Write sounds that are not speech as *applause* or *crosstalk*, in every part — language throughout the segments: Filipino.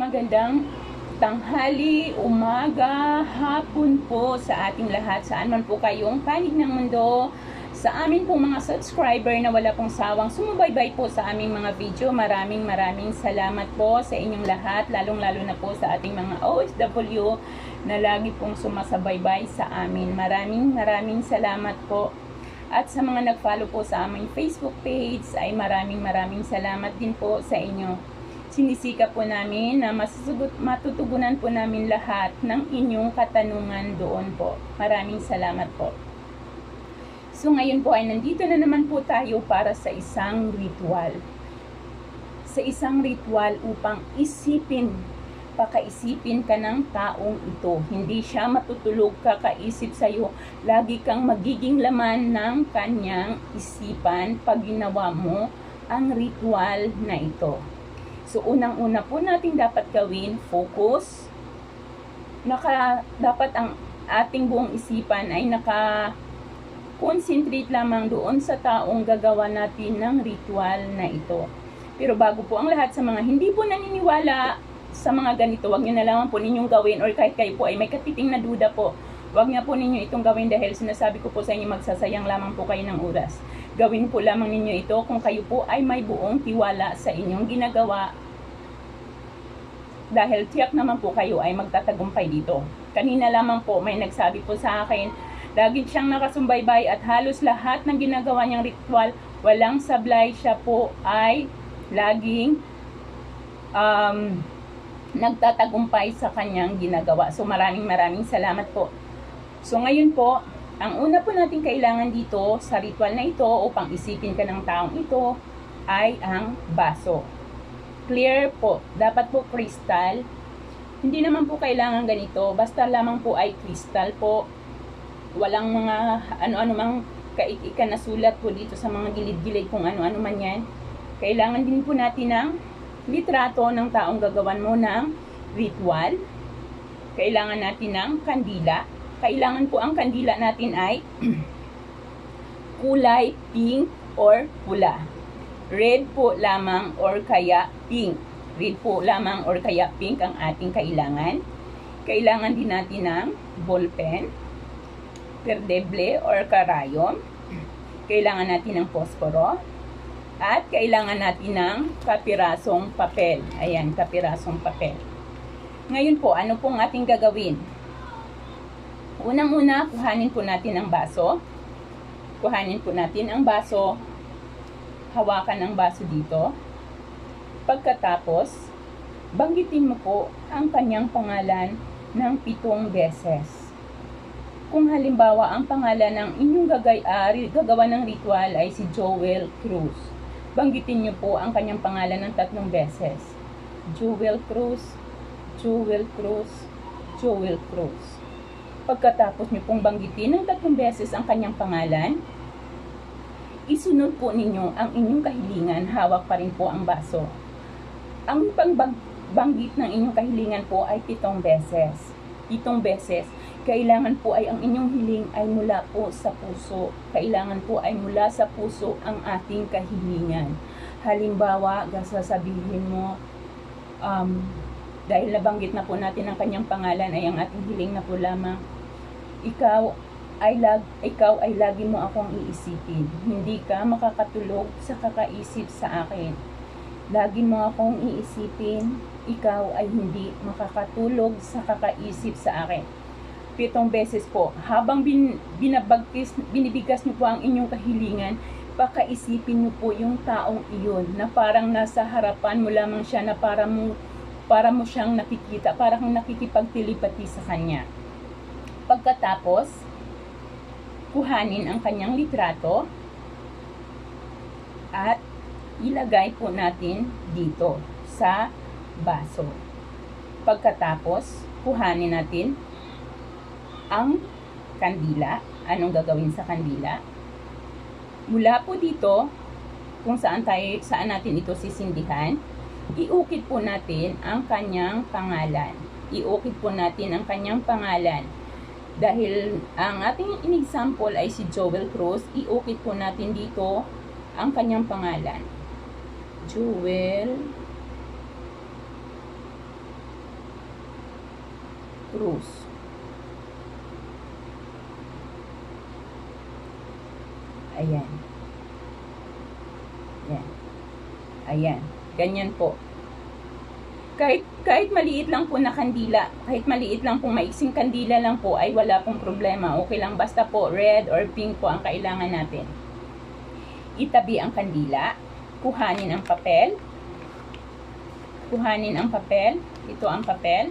Magandang tanghali, umaga, hapon po sa ating lahat. Saan man po kayong panig ng mundo. Sa amin pong mga subscriber na wala pong sawang sumubaybay po sa aming mga video. Maraming maraming salamat po sa inyong lahat. Lalong lalo na po sa ating mga OFW na lagi pong sumasabaybay sa amin. Maraming maraming salamat po. At sa mga nag-follow po sa aming Facebook page ay maraming maraming salamat din po sa inyo sinisika po namin na masusugot, matutugunan po namin lahat ng inyong katanungan doon po. Maraming salamat po. So ngayon po ay nandito na naman po tayo para sa isang ritual. Sa isang ritual upang isipin, pakaisipin ka ng taong ito. Hindi siya matutulog kakaisip sa'yo. Lagi kang magiging laman ng kanyang isipan pag ginawa mo ang ritual na ito. So, unang-una po nating dapat gawin, focus. Naka, dapat ang ating buong isipan ay naka concentrate lamang doon sa taong gagawa natin ng ritual na ito. Pero bago po ang lahat sa mga hindi po naniniwala sa mga ganito, wag niyo na lamang po ninyong gawin or kahit kayo po ay may katiting na duda po, wag niya po ninyo itong gawin dahil sinasabi ko po sa inyo magsasayang lamang po kayo ng oras. Gawin po lamang ninyo ito kung kayo po ay may buong tiwala sa inyong ginagawa dahil tiyak naman po kayo ay magtatagumpay dito. Kanina lamang po may nagsabi po sa akin, lagi siyang nakasumbaybay at halos lahat ng ginagawa niyang ritual, walang sablay siya po ay laging um, nagtatagumpay sa kanyang ginagawa. So maraming maraming salamat po. So ngayon po, ang una po natin kailangan dito sa ritual na ito upang isipin ka ng taong ito ay ang baso clear po. Dapat po crystal. Hindi naman po kailangan ganito. Basta lamang po ay crystal po. Walang mga ano-ano mang kaikika na sulat po dito sa mga gilid-gilid kung ano-ano man yan. Kailangan din po natin ng litrato ng taong gagawan mo ng ritual. Kailangan natin ng kandila. Kailangan po ang kandila natin ay *clears throat* kulay pink or pula red po lamang or kaya pink. Red po lamang or kaya pink ang ating kailangan. Kailangan din natin ng ballpen, perdeble or karayom. *clears throat* Kailangan natin ng posporo. At kailangan natin ng kapirasong papel. Ayan, kapirasong papel. Ngayon po, ano pong ating gagawin? Unang-una, kuhanin po natin ang baso. Kuhanin po natin ang baso hawakan ang baso dito. Pagkatapos, banggitin mo po ang kanyang pangalan ng pitong beses. Kung halimbawa ang pangalan ng inyong gagay, uh, gagawa ng ritual ay si Joel Cruz, banggitin niyo po ang kanyang pangalan ng tatlong beses. Joel Cruz, Joel Cruz, Joel Cruz. Pagkatapos niyo pong banggitin ng tatlong beses ang kanyang pangalan, isunod po ninyo ang inyong kahilingan, hawak pa rin po ang baso. Ang pangbanggit ng inyong kahilingan po ay pitong beses. Pitong beses. Kailangan po ay ang inyong hiling ay mula po sa puso. Kailangan po ay mula sa puso ang ating kahilingan. Halimbawa, sasabihin mo, um, dahil nabanggit na po natin ang kanyang pangalan ay ang ating hiling na po lamang, ikaw ay lag, ikaw ay lagi mo akong iisipin. Hindi ka makakatulog sa kakaisip sa akin. Lagi mo akong iisipin, ikaw ay hindi makakatulog sa kakaisip sa akin. Pitong beses po, habang bin, binabagkis, binibigas niyo po ang inyong kahilingan, pakaisipin niyo po yung taong iyon na parang nasa harapan mo lamang siya na para mo, para mo siyang nakikita, parang nakikipagtilipati sa kanya. Pagkatapos, kuhanin ang kanyang litrato at ilagay po natin dito sa baso. Pagkatapos, kuhanin natin ang kandila. Anong gagawin sa kandila? Mula po dito, kung saan, tayo, saan natin ito sisindihan, iukit po natin ang kanyang pangalan. Iukit po natin ang kanyang pangalan dahil ang ating in-example ay si Joel Cruz, iukit po natin dito ang kanyang pangalan. Joel Cruz. Ayan. Ayan. Ayan. Ganyan po. Kahit, kahit maliit lang po na kandila, kahit maliit lang po, maiksing kandila lang po, ay wala pong problema. Okay lang, basta po red or pink po ang kailangan natin. Itabi ang kandila. Kuhanin ang papel. Kuhanin ang papel. Ito ang papel.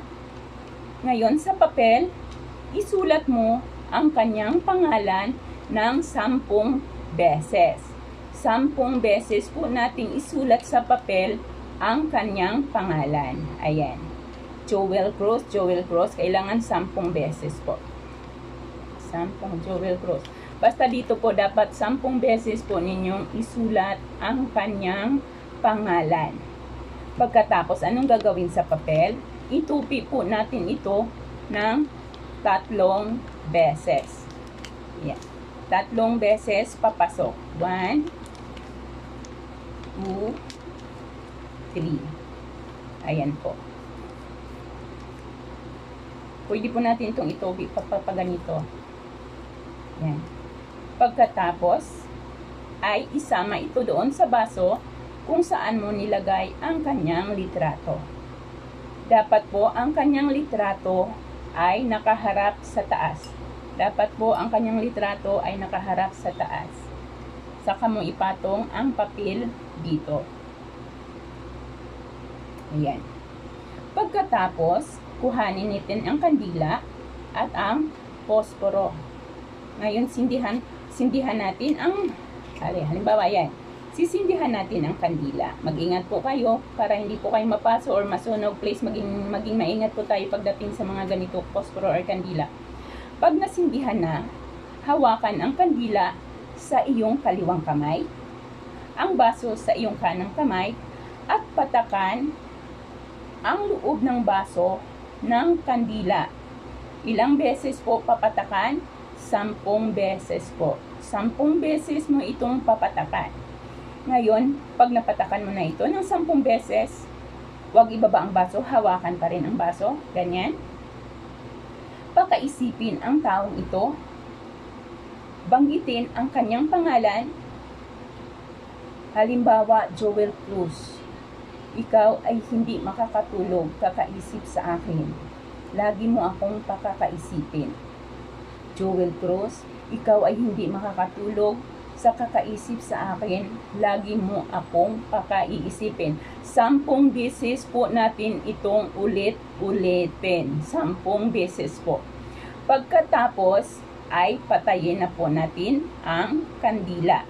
Ngayon, sa papel, isulat mo ang kanyang pangalan ng sampung beses. Sampung beses po nating isulat sa papel ang kanyang pangalan. Ayan. Joel Cruz, Joel Cruz, kailangan sampung beses po. Sampung Joel Cruz. Basta dito po dapat sampung beses po ninyong isulat ang kanyang pangalan. Pagkatapos, anong gagawin sa papel? Itupi po natin ito ng tatlong beses. Yan. Tatlong beses papasok. One, two, 3. Ayan po. Pwede po natin itong itubi papaganito. Yan. Pagkatapos, ay isama ito doon sa baso kung saan mo nilagay ang kanyang litrato. Dapat po ang kanyang litrato ay nakaharap sa taas. Dapat po ang kanyang litrato ay nakaharap sa taas. Saka mo ipatong ang papel dito. Ayan. Pagkatapos, kuhanin natin ang kandila at ang posporo. Ngayon, sindihan, sindihan natin ang, halimbawa yan, sisindihan natin ang kandila. Mag-ingat po kayo para hindi po kayo mapaso or masunog. Please, maging, maging maingat po tayo pagdating sa mga ganito posporo or kandila. Pag nasindihan na, hawakan ang kandila sa iyong kaliwang kamay, ang baso sa iyong kanang kamay, at patakan ang loob ng baso ng kandila. Ilang beses po papatakan? Sampung beses po. Sampung beses mo itong papatakan. Ngayon, pag napatakan mo na ito ng sampung beses, huwag ibaba ang baso, hawakan pa rin ang baso. Ganyan. Pakaisipin ang taong ito. Banggitin ang kanyang pangalan. Halimbawa, Joel Cruz ikaw ay hindi makakatulog kakaisip sa akin. Lagi mo akong pakakaisipin. Joel Cruz, ikaw ay hindi makakatulog sa kakaisip sa akin, lagi mo akong pakaiisipin. Sampung beses po natin itong ulit-ulitin. Sampung beses po. Pagkatapos, ay patayin na po natin ang kandila.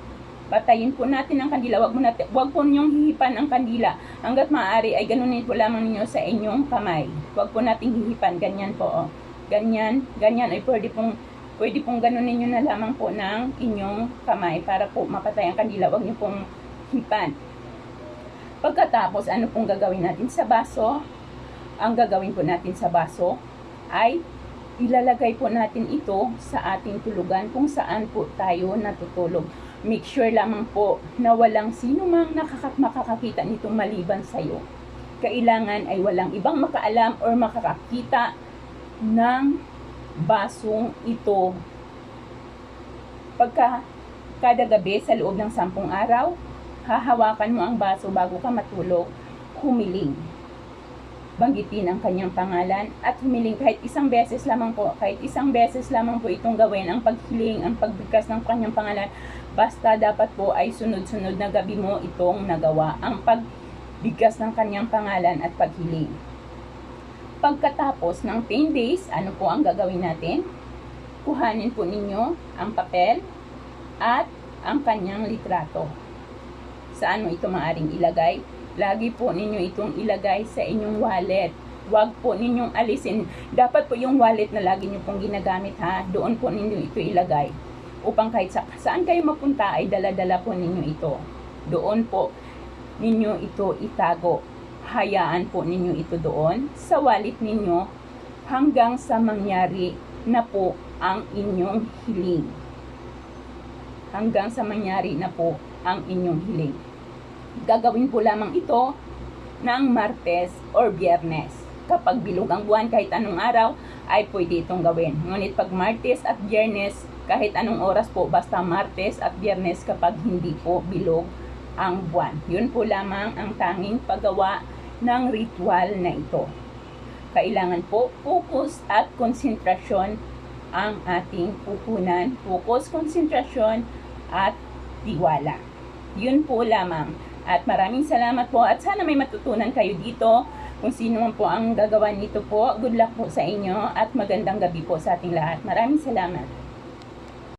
Patayin po natin ang kandila. Wag, mo natin, wag po ninyong hihipan ang kandila. Hanggat maaari ay ganunin po lamang ninyo sa inyong kamay. Wag po nating hihipan. Ganyan po. Oh. Ganyan. Ganyan ay pwede pong pwede pong ganunin nyo na lamang po ng inyong kamay para po mapatay ang kandila. Wag niyo pong hipan. Pagkatapos, ano pong gagawin natin sa baso? Ang gagawin po natin sa baso ay ilalagay po natin ito sa ating tulugan kung saan po tayo natutulog make sure lamang po na walang sino mang nakaka- makakakita nitong maliban sa iyo. Kailangan ay walang ibang makaalam or makakakita ng basong ito. Pagka kada gabi sa loob ng sampung araw, hahawakan mo ang baso bago ka matulog, humiling banggitin ang kanyang pangalan at humiling kahit isang beses lamang po, kahit isang beses lamang po itong gawin, ang paghiling, ang pagbigkas ng kanyang pangalan, basta dapat po ay sunod-sunod na gabi mo itong nagawa, ang pagbigkas ng kanyang pangalan at paghiling. Pagkatapos ng 10 days, ano po ang gagawin natin? Kuhanin po ninyo ang papel at ang kanyang litrato. Saan mo ito maaring ilagay? Lagi po ninyo itong ilagay sa inyong wallet. Huwag po ninyong alisin. Dapat po yung wallet na lagi nyo pong ginagamit ha. Doon po ninyo ito ilagay. Upang kahit sa, saan kayo mapunta ay dala-dala po ninyo ito. Doon po ninyo ito itago. Hayaan po ninyo ito doon sa wallet ninyo hanggang sa mangyari na po ang inyong hiling. Hanggang sa mangyari na po ang inyong hiling gagawin po lamang ito ng Martes or Biyernes. kapag bilog ang buwan kahit anong araw, ay pwede itong gawin. Ngunit pag Martes at Biyernes, kahit anong oras po, basta Martes at Biyernes kapag hindi po bilog ang buwan. Yun po lamang ang tanging paggawa ng ritual na ito. Kailangan po focus at konsentrasyon ang ating pupunan. Focus, konsentrasyon at tiwala. Yun po lamang. At maraming salamat po at sana may matutunan kayo dito. Kung sino man po ang gagawa nito po, good luck po sa inyo at magandang gabi po sa ating lahat. Maraming salamat.